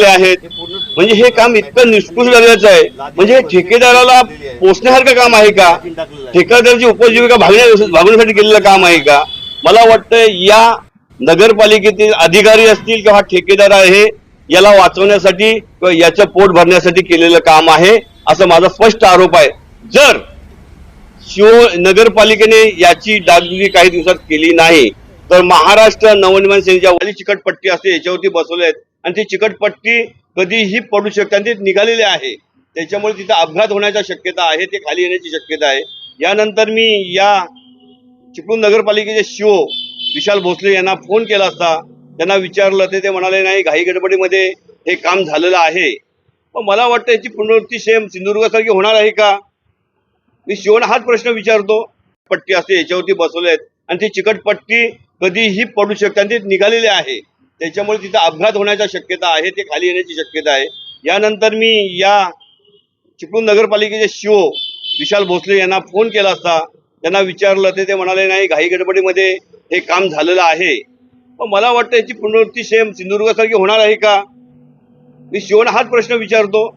आहेत. म्हणजे हे काम इतकं निष्कृष दर्जाचं आहे. म्हणजे हे ठेकेदाराला पोचण्यासारखं काम आहे का? ठेकेदाराची उपजीविका भागण्या केलेलं काम आहे का? मला वाटतं या नगरपालिकेतील अधिकारी असतील किंवा ठेकेदार आहे याला वाचवण्यासाठी किंवा याचं पोट भरण्यासाठी केलेलं काम आहे असं माझा स्पष्ट आरोप आहे. जर शिव नगरपालिकेने याची डागडुजी काही दिवसात केली नाही तर महाराष्ट्र नवनिर्माण सेनेच्या वाली चिकटपट्टी असते याच्यावरती बसवले आहेत. आणि ती चिकटपट्टी कधीही पडू शकते आणि ती निघालेली आहे. त्याच्यामुळे तिथं अपघात होण्याची शक्यता आहे ते खाली येण्याची शक्यता आहे. यानंतर मी या चिपळूण नगरपालिकेचे शिओ विशाल भोसले यांना फोन केला असता. त्यांना विचारलं ते ते म्हणाले नाही घाई गडबडीमध्ये हे काम झालेलं आहे. पण मला वाटतं याची पुनरावृत्ती सेम सिंधुदुर्गासारखी होणार आहे का? मी शिवण हाच प्रश्न विचारतो. पट्टी असते याच्यावरती बसवले आहेत. आणि ती चिकटपट्टी कधीही पडू शकते आणि ते निघालेली आहे. त्याच्यामुळे तिथं अपघात होण्याची शक्यता आहे ते खाली येण्याची शक्यता आहे. यानंतर मी या चिपळूण नगरपालिकेचे शिओ विशाल भोसले यांना फोन केला असता त्यांना विचारलं ते ते म्हणाले नाही घाई गडबडीमध्ये हे काम झालेलं आहे. पण मला वाटतं याची पुनरावृत्ती सेम सिंधुदुर्गासारखी होणार आहे का? मी शिवना हाच प्रश्न विचारतो.